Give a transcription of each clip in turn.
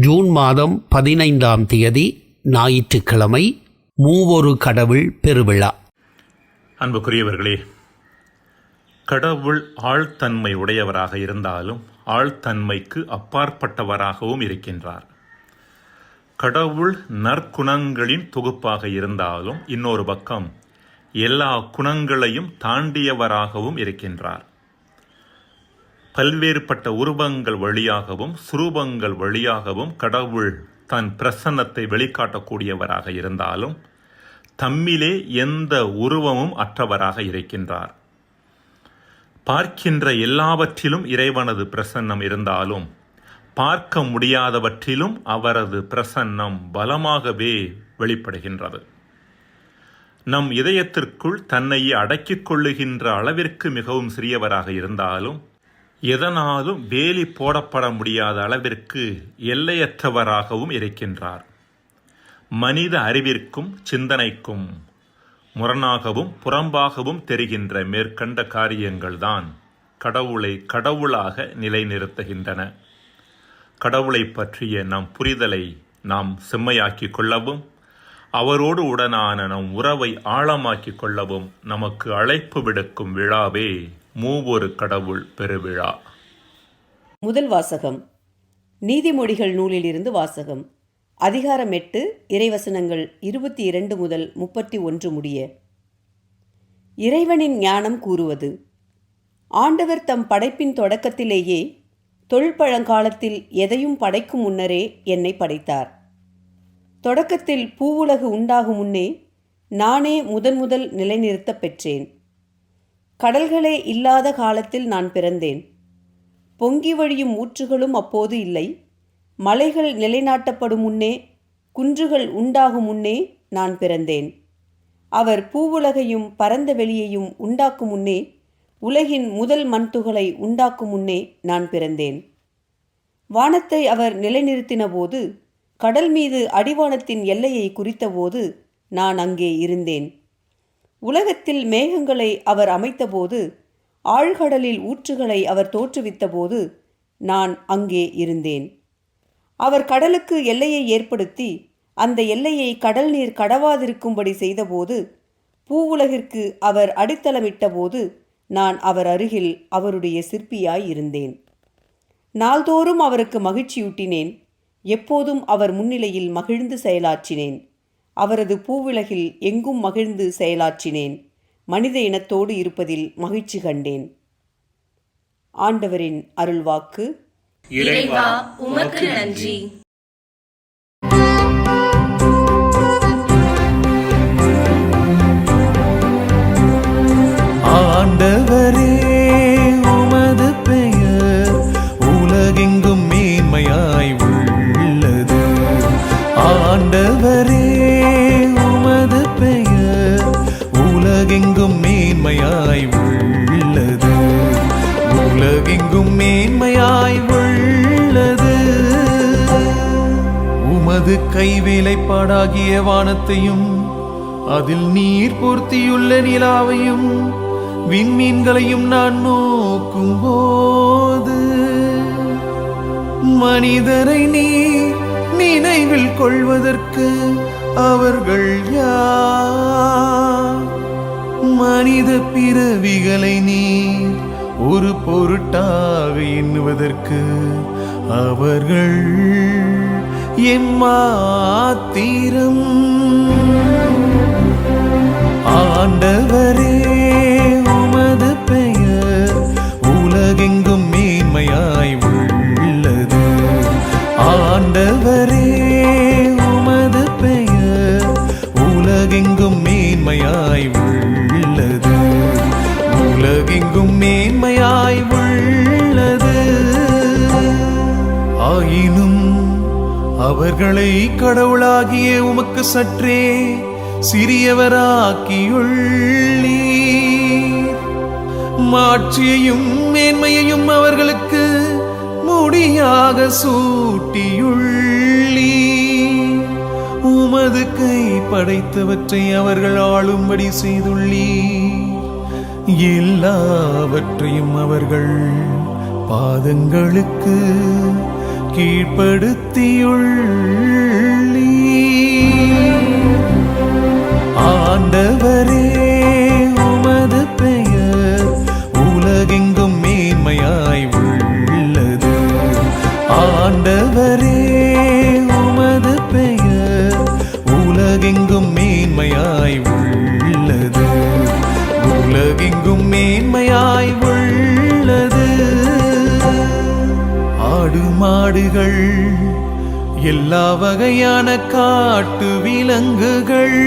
June மாதம் பதினைந்தாம் தேதி ஞாயிற்றுக்கிழமை மூவொரு கடவுள் பெருவிழா. அன்புக்குரியவர்களே கடவுள் ஆழ்த்தன்மை உடையவராக இருந்தாலும் ஆழ்த்தன்மைக்கு அப்பாற்பட்டவராகவும் இருக்கின்றார். கடவுள் நற்குணங்களின் தொகுப்பாக இருந்தாலும் இன்னொரு பக்கம் எல்லா குணங்களையும் தாண்டியவராகவும் இருக்கின்றார். பல்வேறுபட்ட உருவங்கள் வழியாகவும் சுரூபங்கள் வழியாகவும் கடவுள் தன் பிரசன்னத்தை வெளிக்காட்டக்கூடியவராக இருந்தாலும் தம்மிலே எந்த உருவமும் அற்றவராக இருக்கின்றார். பார்க்கின்ற எல்லாவற்றிலும் இறைவனது பிரசன்னம் இருந்தாலும் பார்க்க முடியாதவற்றிலும் அவரது பிரசன்னம் பலமாகவே வெளிப்படுகின்றது. நம் இதயத்திற்குள் தன்னையே அடக்கிக் கொள்ளுகின்ற அளவிற்கு மிகவும் சிறியவராக இருந்தாலும் எதனாலும் வேலி போடப்பட முடியாத அளவிற்கு எல்லையற்றவராகவும் இருக்கின்றார். மனித அறிவிற்கும் சிந்தனைக்கும் முரணாகவும் புறம்பாகவும் தெரிகின்ற மேற்கண்ட காரியங்கள்தான் கடவுளை கடவுளாக நிலைநிறுத்துகின்றன. கடவுளை பற்றிய நம் புரிதலை நாம் செம்மையாக்கிக் கொள்ளவும் அவரோடு உடனான நம் உறவை ஆழமாக்கிக் கொள்ளவும் நமக்கு அழைப்பு விடுக்கும் விழாவே மூவொரு கடவுள் பெருவிழா. முதல் வாசகம். நீதிமொழிகள் நூலிலிருந்து வாசகம். அதிகாரம் எட்டு இறைவசனங்கள் இருபத்தி இரண்டு முதல் முப்பத்தி ஒன்று முடிய. இறைவனின் ஞானம் கூறுவது. ஆண்டவர் தம் படைப்பின் தொடக்கத்திலேயே தொல்பழங்காலத்தில் எதையும் படைக்கும் முன்னரே என்னை படைத்தார். தொடக்கத்தில் பூவுலகு உண்டாகும் முன்னே நானே முதன் முதல் நிலைநிறுத்தப் பெற்றேன். கடல்களே இல்லாத காலத்தில் நான் பிறந்தேன். பொங்கி வழியும் ஊற்றுகளும் அப்போது இல்லை. மலைகள் நிலைநாட்டப்படும் முன்னே குன்றுகள் உண்டாகும் முன்னே நான் பிறந்தேன். அவர் பூவுலகையும் பரந்த வெளியையும் உண்டாக்கும் முன்னே உலகின் முதல் மண்துகளை உண்டாக்கும் முன்னே நான் பிறந்தேன். வானத்தை அவர் நிலைநிறுத்தின போது கடல் மீது அடிவானத்தின் எல்லையை குறித்தபோது நான் அங்கே இருந்தேன். உலகத்தில் மேகங்களை அவர் அமைத்தபோது ஆழ்கடலில் ஊற்றுகளை அவர் தோற்றுவித்தபோது நான் அங்கே இருந்தேன். அவர் கடலுக்கு எல்லையை ஏற்படுத்தி அந்த எல்லையை கடல் நீர் கடவாதிருக்கும்படி செய்தபோது பூவுலகிற்கு அவர் அடித்தளமிட்டபோது நான் அவர் அருகில் அவருடைய சிற்பியாய் இருந்தேன். நாள்தோறும் அவருக்கு மகிழ்ச்சியூட்டினேன். எப்போதும் அவர் முன்னிலையில் மகிழ்ந்து செயலாற்றினேன். அவரது பூவிலகில் எங்கும் மகிழ்ந்து செயலாற்றினேன். மனித இனத்தோடு இருப்பதில் மகிழ்ச்சி கண்டேன். ஆண்டவரின் அருள்வாக்கு. இறைவா உமக்கு நன்றி. ஆண்டவரே வானத்தையும் அதில் நீர் பொருத்தியுள்ள நிலாவையும் விண்மீன்களையும் நான் நோக்கும் போது மனிதரை நீ நினைவில் கொள்வதற்கு அவர்கள் யார்? மனித பிறவிகளை நீ ஒரு பொருட்டாக எண்ணுவதற்கு அவர்கள் எம்மாத்திரம் ஆண்டவரே உமது பெயர் உலகெங்கும் மேன்மையாய் உள்ளது. ஆண்டவரே உமது பெயர் உலகெங்கும் மேன்மையாய் உள்ளது. உலகெங்கும் மேன்மையாய் உள்ளது. ஆயினும் அவர்களை கடவுளாகிய உமக்கு சற்றே சிறியவராக்கியுள்ளீர். மாட்சியையும் மேன்மையையும் அவர்களுக்கு முடியாக சூட்டியுள்ளி உமது கை படைத்தவற்றை அவர்கள் ஆளும்படி செய்துள்ளீ எல்லாவற்றையும் அவர்கள் பாதங்களுக்கு கீழ்ப்படுத்தியுள்ள ஆண்டவரே உமது பெயர் உலகெங்கும் மேன்மையாய் உள்ளது. ஆண்டவரே உமது பெயர் உலகெங்கும் மேன்மையாய் உள்ளது. உலகெங்கும் மேன்மையாய் உள்ளது. ஆடு மாடுகள் எல்லா வகையான காட்டு விலங்குகள்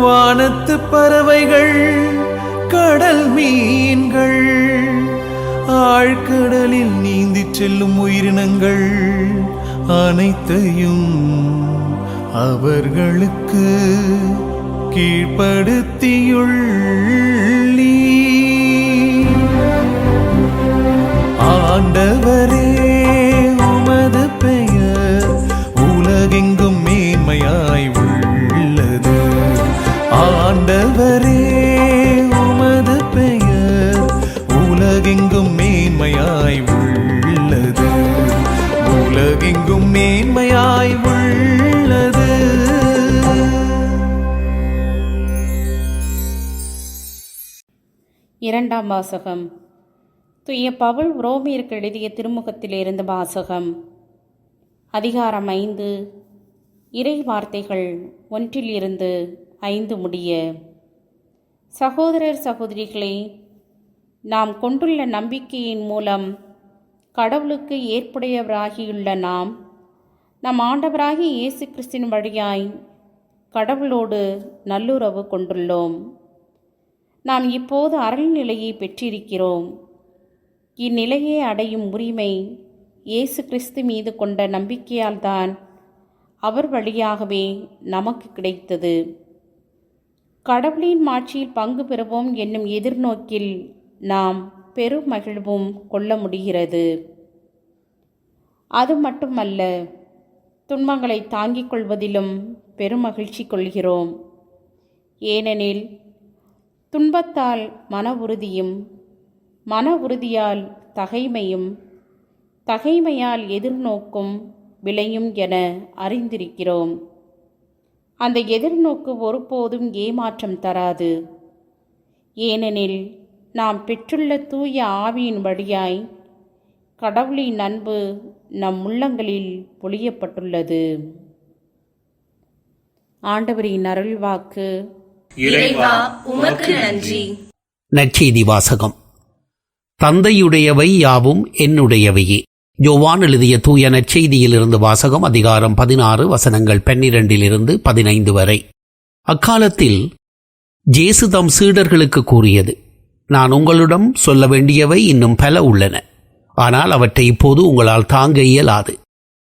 வானத்து பறவைகள் கடல் மீன்கள் ஆழ்கடலில் நீந்தி செல்லும் உயிரினங்கள் அனைத்தையும் அவர்களுக்கு கீழ்ப்படுத்தியுள்ளீர் வாசகம். துய்ய பவுல் ரோமியருக்கு எழுதிய திருமுகத்தில் இருந்த வாசகம். அதிகாரம் ஐந்து. இறை வார்த்தைகள் ஒன்றில் இருந்து ஐந்து முடிய. சகோதரர் சகோதரிகளே நாம் கொண்டுள்ள நம்பிக்கையின் மூலம் கடவுளுக்கு ஏற்புடையவராகியுள்ள நாம் நம் ஆண்டவராகி இயேசு கிறிஸ்தின் வழியாய் கடவுளோடு நல்லுறவு கொண்டுள்ளோம். நாம் இப்போது அருள்நிலையை பெற்றிருக்கிறோம். இந்நிலையை அடையும் உரிமை இயேசு கிறிஸ்து மீது கொண்ட நம்பிக்கையால்தான் அவர் வழியாகவே நமக்கு கிடைத்தது. கடவுளின் மாட்சியில் பங்கு பெறுவோம் என்னும் எதிர்நோக்கில் நாம் பெரும் மகிழ்வும் கொள்ள முடிகிறது. அது மட்டுமல்ல துன்பங்களை தாங்கிக் கொள்வதிலும் பெருமகிழ்ச்சி கொள்கிறோம். ஏனெனில் துன்பத்தால் மன உறுதியும் மன உறுதியால் தகைமையும் தகைமையால் எதிர்நோக்கும் விளையும் என அறிந்திருக்கிறோம். அந்த எதிர்நோக்கு ஒருபோதும் ஏமாற்றம் தராது. ஏனெனில் நாம் பெற்றுள்ள தூய ஆவியின் வழியாய் கடவுளின் அன்பு நம் உள்ளங்களில் பொழியப்பட்டுள்ளது ஆண்டவரின் அருள்வாக்கு இறைவா உமக்கு நன்றி. நற்செய்தி வாசகம். தந்தையுடையவை யாவும் என்னுடையவையே. யோவான் எழுதிய தூய நற்செய்தியிலிருந்து வாசகம் அதிகாரம் பதினாறு வசனங்கள் பன்னிரண்டிலிருந்து பதினைந்து வரை. அக்காலத்தில் ஜேசு தம் சீடர்களுக்கு கூறியது நான் உங்களிடம் சொல்ல வேண்டியவை இன்னும் பல உள்ளன. ஆனால் அவற்றை இப்போது உங்களால் தாங்க இயலாது.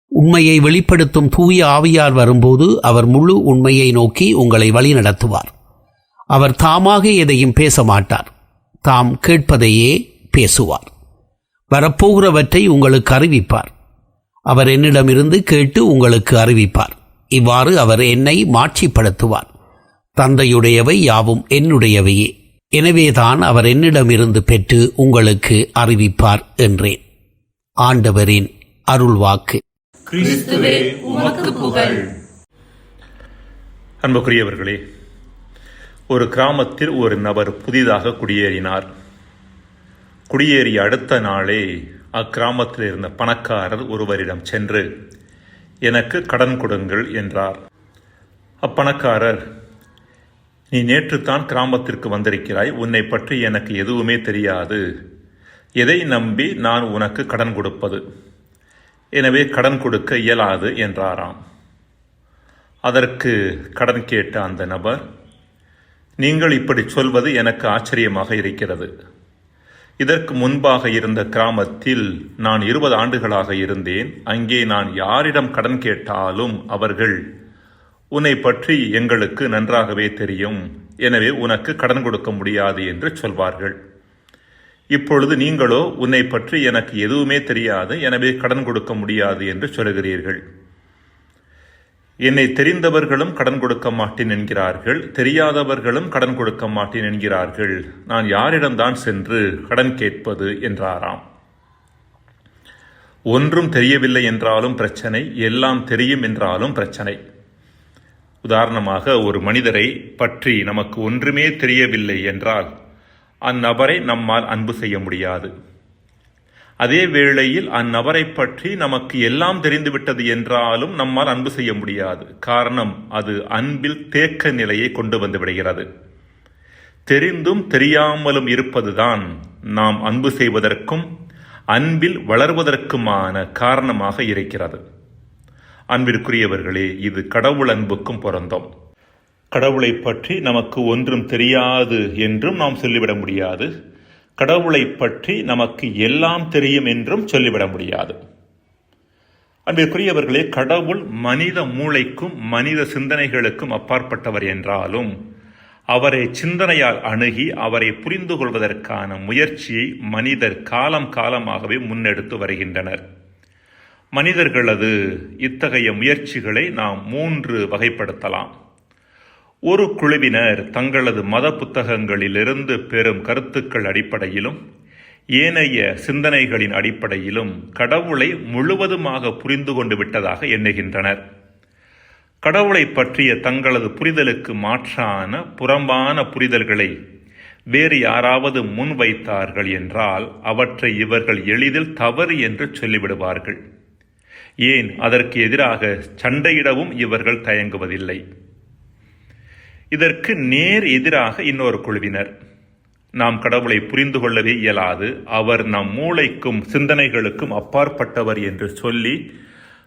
உண்மையை வெளிப்படுத்தும் தூய ஆவியார் வரும்போது அவர் முழு உண்மையை நோக்கி உங்களை வழிநடத்துவார். அவர் தாமாக எதையும் பேச மாட்டார் தாம் கேட்பதையே பேசுவார். வரப்போகிறவற்றை உங்களுக்கு அறிவிப்பார். அவர் என்னிடமிருந்து கேட்டு உங்களுக்கு அறிவிப்பார். இவ்வாறு அவர் என்னை மாட்சிப்படுத்துவார். தந்தையுடையவை யாவும் என்னுடையவையே. எனவேதான் அவர் என்னிடமிருந்து பெற்று உங்களுக்கு அறிவிப்பார் என்றேன். ஆண்டவரின் அருள்வாக்கு. கிறிஸ்துவே உமக்கு புகழ். அன்புக்குரியவர்களே ஒரு கிராமத்தில் ஒரு நபர் புதிதாக குடியேறினார். குடியேறிய அடுத்த நாளே அக்கிராமத்தில் இருந்த பணக்காரர் ஒருவரிடம் சென்று எனக்கு கடன் கொடுங்கள் என்றார். அப்பணக்காரர் நீ நேற்றுத்தான் கிராமத்திற்கு வந்திருக்கிறாய். உன்னை பற்றி எனக்கு எதுவுமே தெரியாது. எதை நம்பி நான் உனக்கு கடன் கொடுப்பது? எனவே கடன் கொடுக்க இயலாது என்றாராம். அதற்கு கடன் கேட்ட அந்த நபர் நீங்கள் இப்படி சொல்வது எனக்கு ஆச்சரியமாக இருக்கிறது. இதற்கு முன்பாக இருந்த கிராமத்தில் நான் இருபது ஆண்டுகளாக இருந்தேன். அங்கே நான் யாரிடம் கடன் கேட்டாலும் அவர்கள் உன்னை பற்றி எங்களுக்கு நன்றாகவே தெரியும். எனவே உனக்கு கடன் கொடுக்க முடியாது என்று சொல்வார்கள். இப்பொழுது நீங்களோ உன்னை பற்றி எனக்கு எதுவுமே தெரியாது. எனவே கடன் கொடுக்க முடியாது என்று சொல்கிறீர்கள். என்னை தெரிந்தவர்களும் கடன் கொடுக்க மாட்டேன் என்கிறார்கள். தெரியாதவர்களும் கடன் கொடுக்க மாட்டேன் என்கிறார்கள். நான் யாரிடம்தான் சென்று கடன் கேட்பது என்றாராம். ஒன்றும் தெரியவில்லை என்றாலும் பிரச்சனை எல்லாம் தெரியும் என்றாலும் பிரச்சனை. உதாரணமாக ஒரு மனிதரை பற்றி நமக்கு ஒன்றுமே தெரியவில்லை என்றால் அந்நபரை நம்மால் அன்பு செய்ய முடியாது. அதே வேளையில் அந்நபரை பற்றி நமக்கு எல்லாம் தெரிந்துவிட்டது என்றாலும் நம்மால் அன்பு செய்ய முடியாது. காரணம் அது அன்பில் தேக்க நிலையை கொண்டு வந்து விடுகிறது. தெரிந்தும் தெரியாமலும் இருப்பதுதான் நாம் அன்பு செய்வதற்கும் அன்பில் வளர்வதற்குமான காரணமாக இருக்கிறது. அன்பிற்குரியவர்களே இது கடவுள் அன்புக்கும் பொருந்தும். கடவுளை பற்றி நமக்கு ஒன்றும் தெரியாது என்றும் நாம் சொல்லிவிட முடியாது. கடவுளை பற்றி நமக்கு எல்லாம் தெரியும் என்றும் சொல்லிவிட முடியாது. அன்பிற்குரியவர்களே கடவுள் மனித மூளைக்கும் மனித சிந்தனைகளுக்கும் அப்பாற்பட்டவர் என்றாலும் அவரை சிந்தனையால் அணுகி அவரை புரிந்து கொள்வதற்கான முயற்சியை மனிதர் காலம் காலமாகவே முன்னெடுத்து வருகின்றனர். மனிதர்களது இத்தகைய முயற்சிகளை நாம் மூன்று வகைப்படுத்தலாம். ஒரு குழுவினர் தங்களது மத புத்தகங்களிலிருந்து பெறும் கருத்துக்கள் அடிப்படையிலும் ஏனைய சிந்தனைகளின் அடிப்படையிலும் கடவுளை முழுவதுமாக புரிந்து கொண்டு விட்டதாக எண்ணுகின்றனர். கடவுளை பற்றிய தங்களது புரிதலுக்கு மாற்றான புறம்பான புரிதல்களை வேறு யாராவது முன்வைத்தார்கள் என்றால் அவற்றை இவர்கள் எளிதில் தவறு என்று சொல்லிவிடுவார்கள். ஏன்? அதற்கு எதிராக சண்டையிடவும் இவர்கள் தயங்குவதில்லை. இதற்கு நேர் எதிராக இன்னொரு குழுவினர். நாம் கடவுளை புரிந்து கொள்ளவே இயலாது. அவர் நம் மூளைக்கும் சிந்தனைகளுக்கும் அப்பாற்பட்டவர் என்று சொல்லி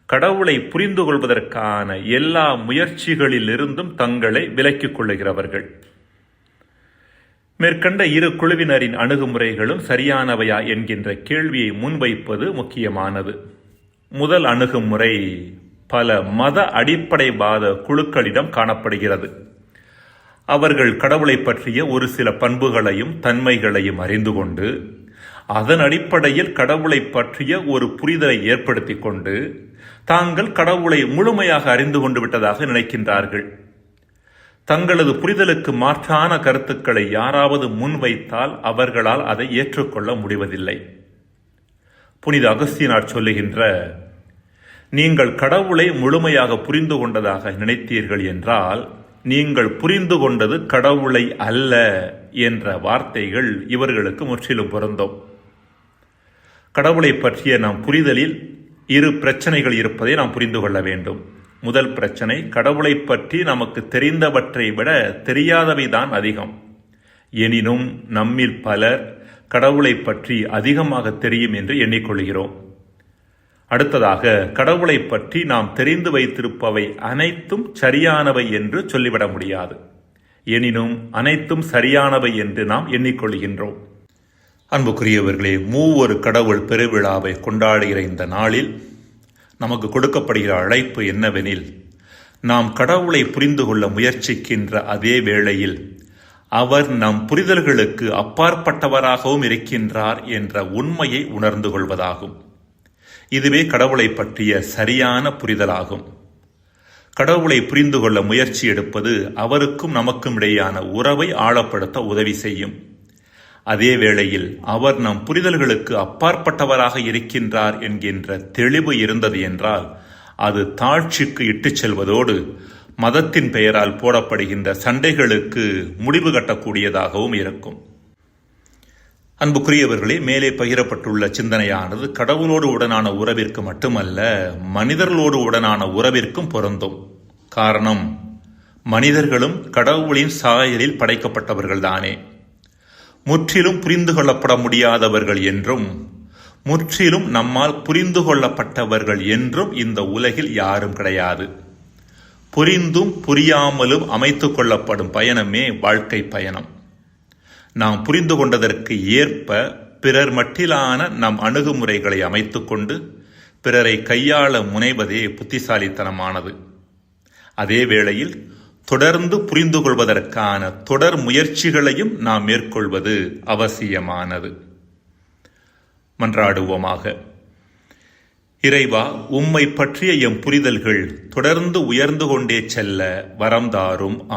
கடவுளை புரிந்து கொள்வதற்கான எல்லா முயற்சிகளிலிருந்தும் தங்களை விலக்கிக் கொள்ளுகிறவர்கள். மேற்கண்ட இரு குழுவினரின் அணுகுமுறைகளும் சரியானவையா என்கின்ற கேள்வியை முன்வைப்பது முக்கியமானது. முதல் அணுகுமுறை பல மத அடிப்படைவாத குழுக்களிடம் காணப்படுகிறது. அவர்கள் கடவுளை பற்றிய ஒரு சில பண்புகளையும் தன்மைகளையும் அறிந்து கொண்டு அதன் அடிப்படையில் கடவுளை பற்றிய ஒரு புரிதலை ஏற்படுத்தி கொண்டு தாங்கள் கடவுளை முழுமையாக அறிந்து கொண்டு விட்டதாக நினைக்கின்றார்கள். தங்களது புரிதலுக்கு மாற்றான கருத்துக்களை யாராவது முன்வைத்தால் அவர்களால் அதை ஏற்றுக்கொள்ள முடிவதில்லை. புனித அகஸ்தியனார் சொல்லுகின்ற நீங்கள் கடவுளை முழுமையாக புரிந்து கொண்டதாக நினைத்தீர்கள் என்றால் நீங்கள் புரிந்து கொண்டது கடவுளை அல்ல என்ற வார்த்தைகள் இவர்களுக்கு முற்றிலும் பொருந்தும். கடவுளை பற்றிய நாம் புரிதலில் இரு பிரச்சனைகள் இருப்பதை நாம் புரிந்து கொள்ள வேண்டும். முதல் பிரச்சனை கடவுளை பற்றி நமக்கு தெரிந்தவற்றை விட தெரியாதவைதான் அதிகம். எனினும் நம்மில் பலர் கடவுளை பற்றி அதிகமாக தெரியும் என்று எண்ணிக்கொள்கிறோம். அடுத்ததாக கடவுளை பற்றி நாம் தெரிந்து வைத்திருப்பவை அனைத்தும் சரியானவை என்று சொல்லிவிட முடியாது. எனினும் அனைத்தும் சரியானவை என்று நாம் எண்ணிக்கொள்கின்றோம். அன்புக்குரியவர்களே மூவொரு கடவுள் பெருவிழாவை கொண்டாடுகிற இந்த நாளில் நமக்கு கொடுக்கப்படுகிற அழைப்பு என்னவெனில் நாம் கடவுளை புரிந்து கொள்ள முயற்சிக்கின்ற அதே வேளையில் அவர் நம் புரிதல்களுக்கு அப்பாற்பட்டவராகவும் இருக்கின்றார் என்ற உண்மையை உணர்ந்து கொள்வதாகும். இதுவே கடவுளை பற்றிய சரியான புரிதலாகும். கடவுளை புரிந்து கொள்ள முயற்சி எடுப்பது அவருக்கும் நமக்கும் இடையான உறவை ஆழப்படுத்த உதவி செய்யும். அதே வேளையில் அவர் நம் புரிதல்களுக்கு அப்பாற்பட்டவராக இருக்கின்றார் என்கின்ற தெளிவு இருந்தது என்றால் அது தாழ்ச்சிக்கு இட்டுச் செல்வதோடு மதத்தின் பெயரால் போடப்படுகின்ற சண்டைகளுக்கு முடிவு கட்டக்கூடியதாகவும் இருக்கும். அன்புக்குரியவர்களே மேலே பகிரப்பட்டுள்ள சிந்தனையானது கடவுளோடு உடனான உறவிற்கு மட்டுமல்ல மனிதர்களோடு உடனான உறவிற்கும் பொருந்தும். காரணம் மனிதர்களும் கடவுளின் சாயலில் படைக்கப்பட்டவர்கள்தானே. முற்றிலும் புரிந்து கொள்ளப்பட முடியாதவர்கள் என்றும் முற்றிலும் நம்மால் புரிந்து கொள்ளப்பட்டவர்கள் என்றும் இந்த உலகில் யாரும் கிடையாது. புரிந்தும் புரியாமலும் அமைத்துக் கொள்ளப்படும் பயணமே வாழ்க்கை பயணம். நாம் புரிந்து கொண்டதற்கு ஏற்ப பிறர் மட்டிலான நம் அணுகுமுறைகளை அமைத்துக்கொண்டு பிறரை கையாள முனைவதே புத்திசாலித்தனமானது. அதே வேளையில் தொடர்ந்து புரிந்து கொள்வதற்கான தொடர் முயற்சிகளையும் நாம் மேற்கொள்வது அவசியமானது. மன்றாடுவோமாக. இறைவா உம்மை பற்றிய எம் புரிதல்கள் தொடர்ந்து உயர்ந்து கொண்டே செல்ல வரம் தாரும்.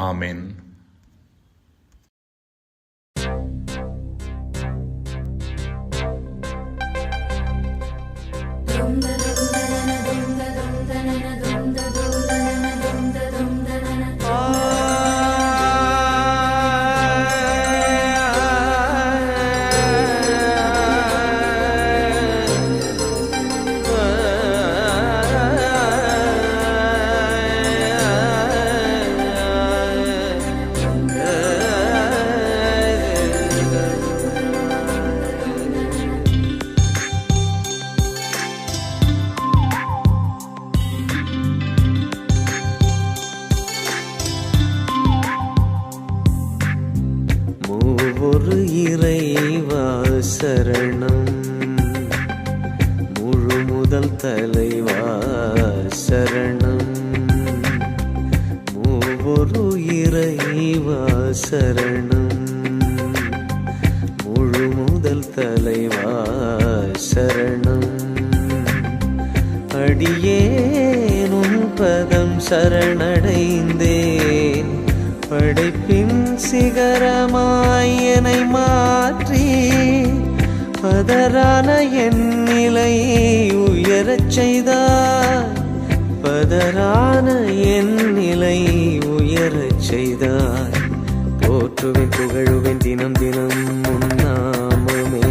ശരണം. பதரான என் நிலை உயரச் செய்தார். போற்றுவேன் புகழுவேன் தினம் தினம் உன்னாமமே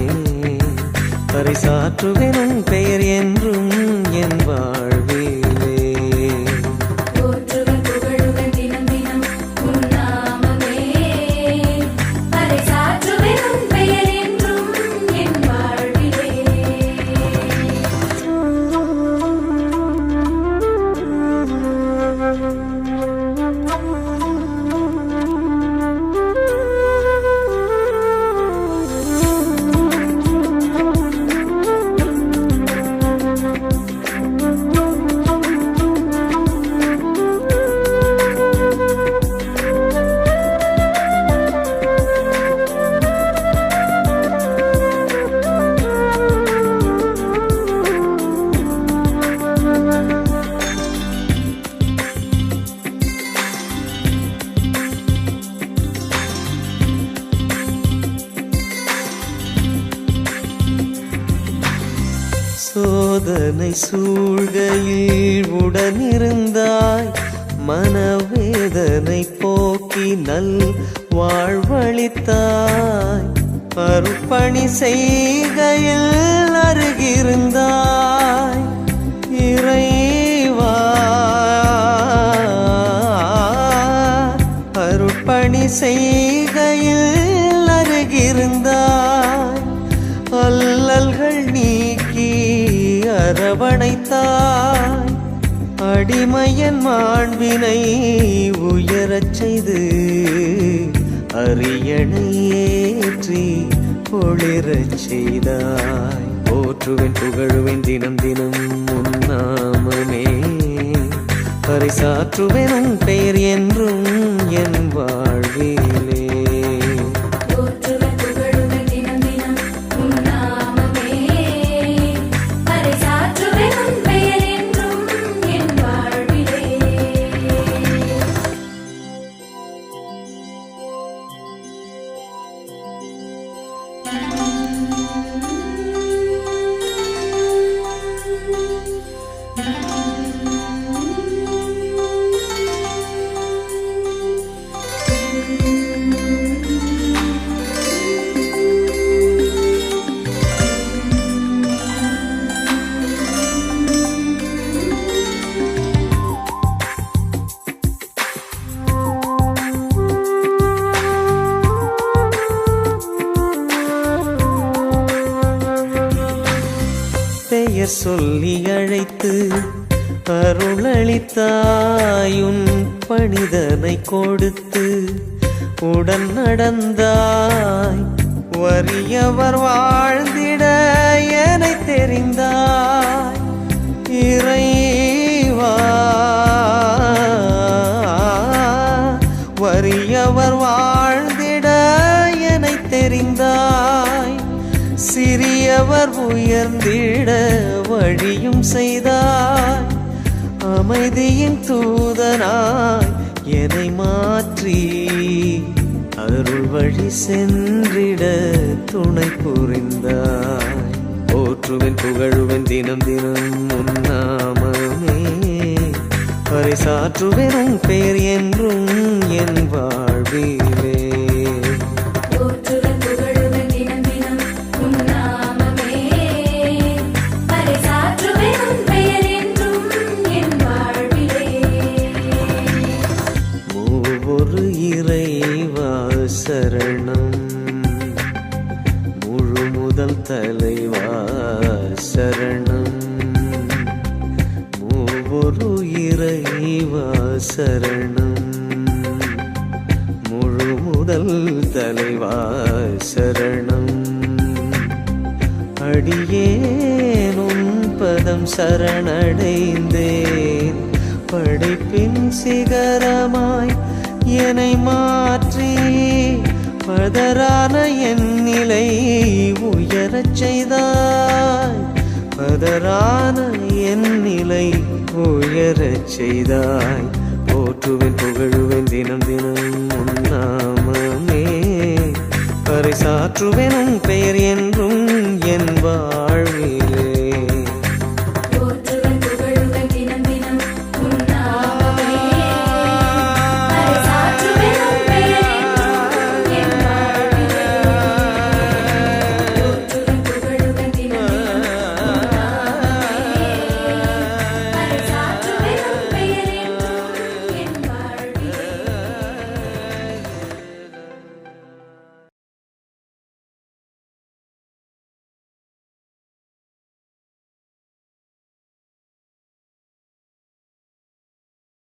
பரிசாற்றுவேன் உன் பெயர் என்றும் என் வாழ் சூழ்கையில் உடனிருந்தாய் மனவேதனை போக்கி நல் வாழ்வழித்தாய். அருப்பணி செய்கையில் அருகிருந்தாய் இறைவா. அருட்பணி செய்கையில் அடிமையன் மாண்பினை உயரச் செய்து அரியணை ஏற்றி ஒளிரச் செய்தாய். போற்றுவேன் புகழுவேன் தினம் தினம் உன்னாமமே பரிசாற்றுவேன் உன் பெயர் என்றும் என் வாழ்வே. பெயர் சொல்லி அழைத்து அருளளித்தாயும் பணிதனை கொடுத்து உடன் நடந்தாய். வறியவர் வாழ்ந்திட என தெரிந்தாய். இறைவா வறியவர் வாழ் சிறியவர் உயர்ந்திட வழியும் செய்தார். அமைதியின் தூதனாய் என்னை மாற்றி அருள் வழி சென்றிட துணை புரிந்தாய். போற்றுவன் புகழுவன் தினம் தினம் உன்னாமமே பரிசாற்றுவேன் உன் பெயர் என்றும் என் வாழ்விலே. முதல் தலைவா சரணம். மூவொரு இறைவா சரணம். முழு முதல் தலைவா சரணம். அடியேனும் பதம் சரணடைந்தேன். படைப்பின் சிகரமாய் என்னை மாற்றி பதரான என் நிலை உயரச் செய்தாய். பதரான என் நிலை உயரச் செய்தாய். போற்றுவேன் புகழுவேன் தினம் தினம் உன்னாமமே பறைசாற்றுவேன் உன் பெயர் என்றும் என் வாழ்விலே.